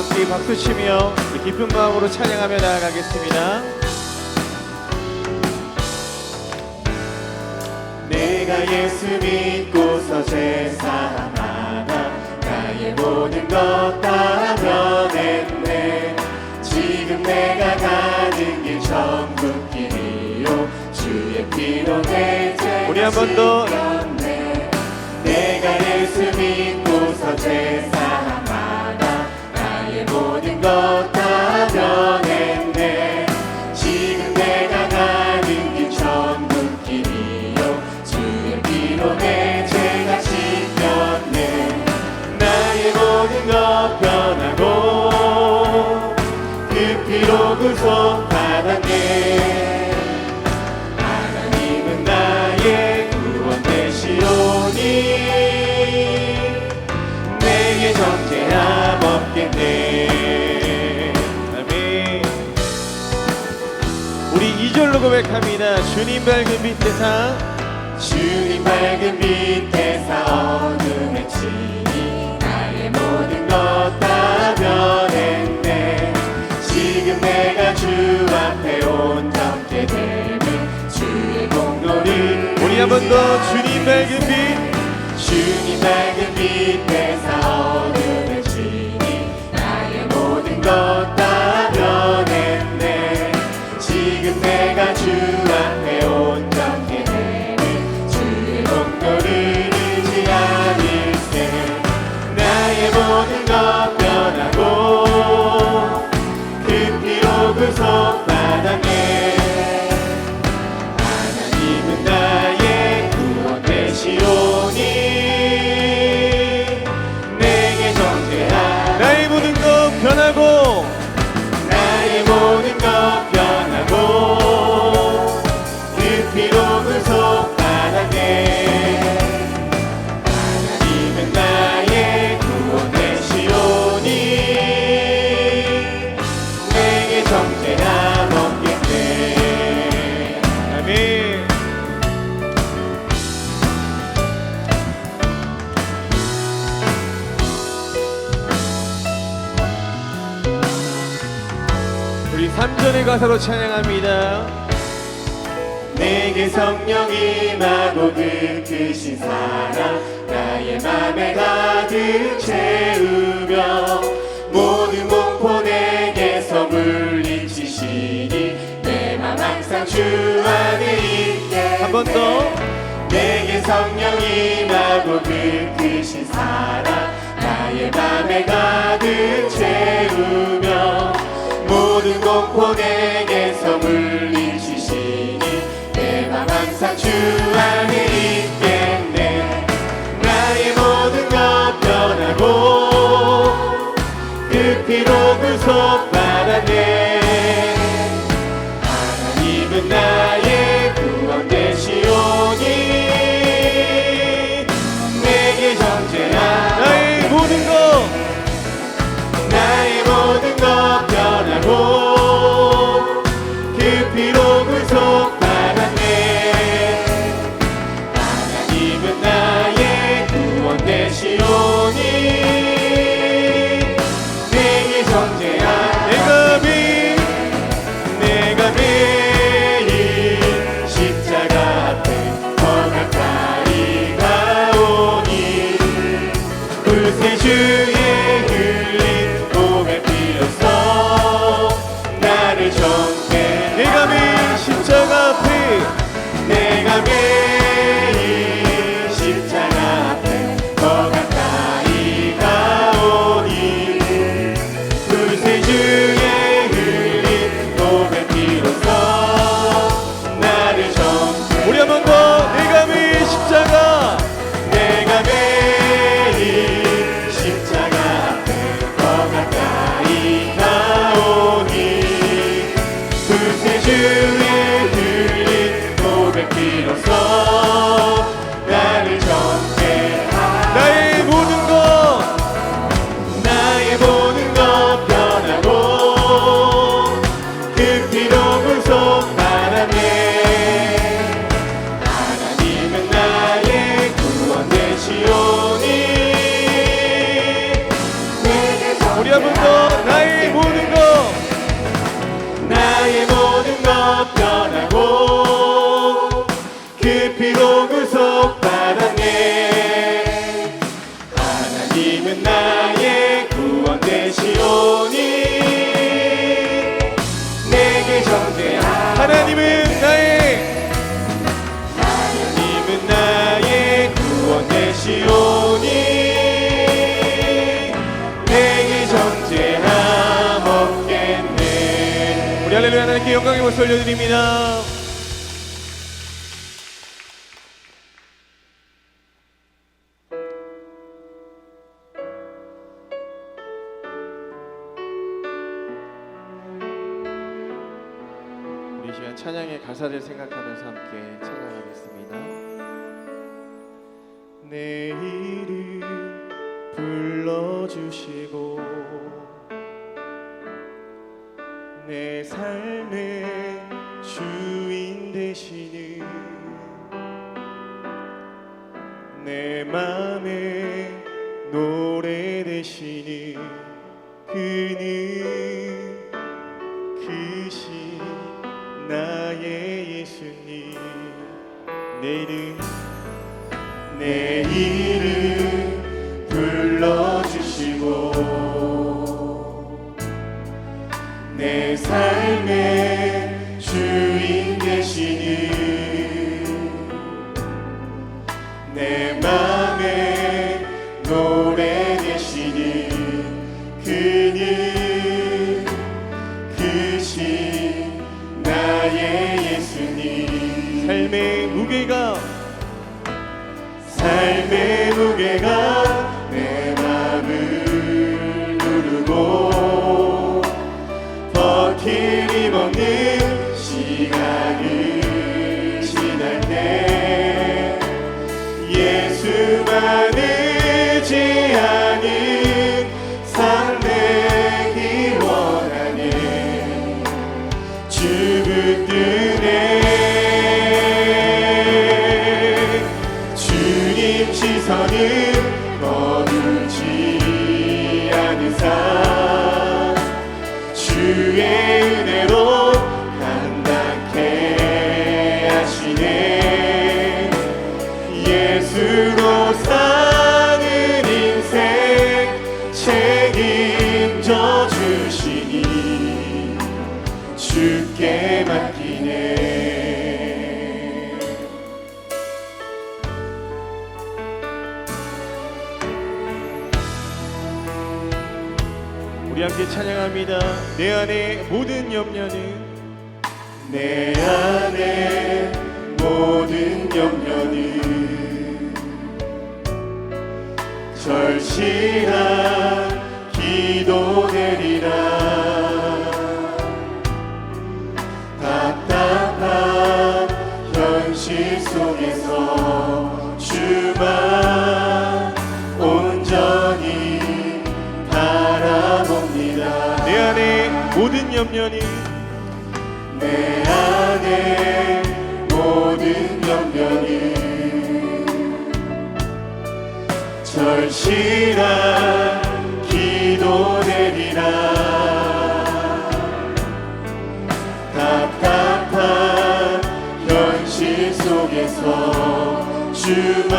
함께 박수 치며 기쁜 마음으로 찬양하며 나아가겠습니다. 내가 예수 믿고서 제사하나 나의 모든 것 다 변했네 지금 내가 가는 길 천국 길이요 주의 피로 내 죄가 우리 한 번 더. 씻겼네. 내가 예수 믿고서 제사 그 내게 정죄함 없겠네 고백합니다. 주님 밝은 빛에서. 주님 밝은 빛에서 어둠에 치니 나의 모든 것 다 변했네. 지금 내가 주 앞에 온전케 되는 주의 공로를 우리 한 번 더 주님 밝은 빛. 주님 밝은 빛 나의 모든 것 변하고 그 피로 구속받았네 하나님은 나의 구원 되시오니 내게 정죄한 나의 모든 것 변하고 나의 모든 것 변하고 그 피로 3절의 가사로 찬양합니다. 내게 성령이 임하고 그 크신 사랑 나의 맘에 가득 채우며 모든 공포 내게서 물리치시니 내 맘 항상 주 안에 있게 한 번 더. 내게 성령이 임하고 그 크신 사랑 나의 맘에 가득 채우며 모든 공포 내게서 물리치시니 내 맘 항상 주 안에 있겠네. 나의 모든 것 변하고 그 피로 구속받았네 되 그 피로 우리 할렐루야 하나님께 영광의 모습 올려드립니다. 우리 시간 찬양의 가사를 생각하면서 함께 찬양하겠습니다. 내일을 불러주시고 나의 예수님 내 이름 내 이름 불러주시고 내 삶에 삶의 무게가 삶의 무게가 내 맘을 누르고 버티리 먹는 시간을 주의 우리 함께 찬양합니다. 내 안에 모든 염려는 내 안에 모든 염려는 절실한 염려는 절실한 기도되리라. 답답한 현실 속에서 주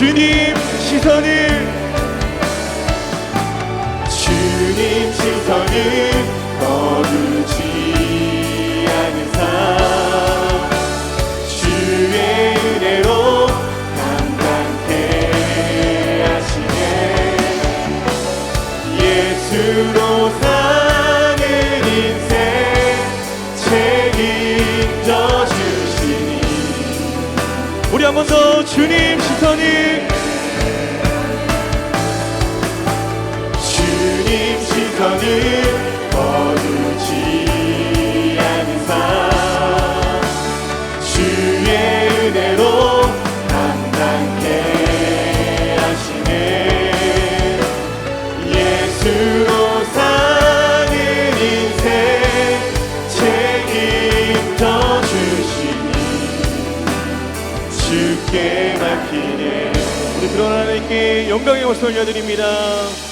주님 시선을. 주님 시선을 거두지 않으사 주의 은혜로 감당케 하시네. 예수로 사 한 번 더 주님 시선을 주님 시선을 영광의 모습을 올려드립니다